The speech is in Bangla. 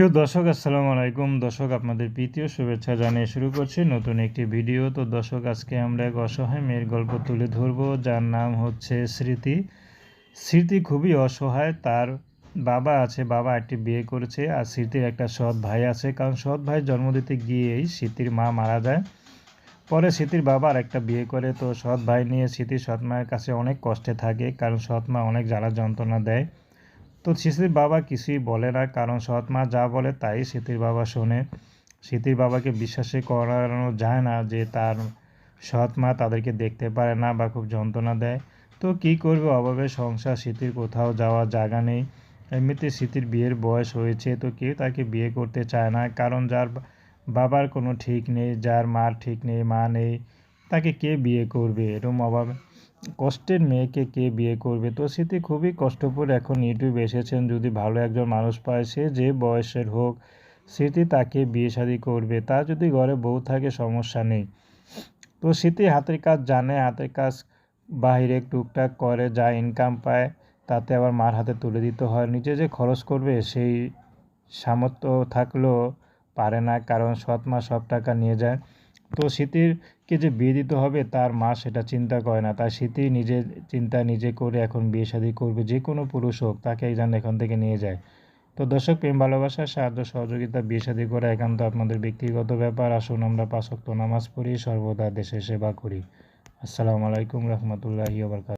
প্রিয় দর্শক, আসসালামু আলাইকুম। দর্শক, আপনাদের প্রীতীয় শুভেচ্ছা জানিয়ে শুরু করছি নতুন একটি ভিডিও। তো দর্শক, আজকে আমরা এক অসহায় মেয়ের গল্প তুলে ধরবো, যার নাম হচ্ছে স্মৃতি। স্মৃতি খুবই অসহায়, তার বাবা আছে, বাবা একটি বিয়ে করেছে, আর স্মৃতির একটা সৎ ভাই আছে। কারণ সৎ ভাই জন্ম দিতে গিয়েই স্মৃতির মা মারা যায়। পরে স্মৃতির বাবা আর একটা বিয়ে করে, তো সৎ ভাই নিয়ে স্মৃতি সৎ মায়ের কাছে অনেক কষ্টে থাকে, কারণ সৎ মা অনেক জ্বালা যন্ত্রণা দেয়। তো স্মৃতির বাবা কিছুই বলে না, কারণ সৎ মা যা বলে তাই স্মৃতির বাবা শোনে। স্মৃতির বাবাকে বিশ্বাসে করানো যায় না যে তার সৎ মা তাদেরকে দেখতে পারে না বা খুব যন্ত্রণা দেয়। তো কি করবে? অভাবে সংসার, স্মৃতির কোথাও যাওয়ার জায়গা নেই। এমনিতে স্মৃতির বিয়ের বয়স হয়েছে, তো কেউ তাকে বিয়ে করতে চায় না, কারণ যার বাবার কোনো ঠিক নেই, যার মার ঠিক নেই, মা নেই, তাকে কে বিয়ে করবে? এরকম অভাবে কষ্টের মেয়েকে কে বিয়ে করবে? তো স্মৃতি খুবই কষ্টপর এখন ইউটিউবে এসেছেন। যদি ভালো একজন মানুষ পায় সে যে বয়সের হোক, স্মৃতি তাকে বিয়ে শাদি করবে। তার যদি ঘরে বউ থাকে, সমস্যা নেই। তো স্মৃতি হাতের কাজ জানে, হাতের কাজ বাইরে টুকটাক করে, যা ইনকাম পায়, তাতে আবার মার হাতে তুলে দিতে হয়। নিজে যে খরচ করবে, সেই সামর্থ্য থাকলেও পারে না, কারণ সৎ মা সব টাকা নিয়ে যায়। তো স্মৃতিরকে যে বিয়ে দিতে হবে, তার মা সেটা চিন্তা করে না। তাই স্মৃতি নিজে চিন্তা নিজে করে এখন বিয়ে শাদী করবে, যে কোনো পুরুষ হোক তাকে যেন এখান থেকে নিয়ে যায়। তো দর্শক, প্রেম, ভালোবাসা, সাহায্য, সহযোগিতা, বিয়ে শাদী করা একান্ত আপনাদের ব্যক্তিগত ব্যাপার। আসুন আমরা পাশক্ত নামাজ পড়ি, সর্বদা দেশে সেবা করি। আসসালামু আলাইকুম রহমতুল্লাহি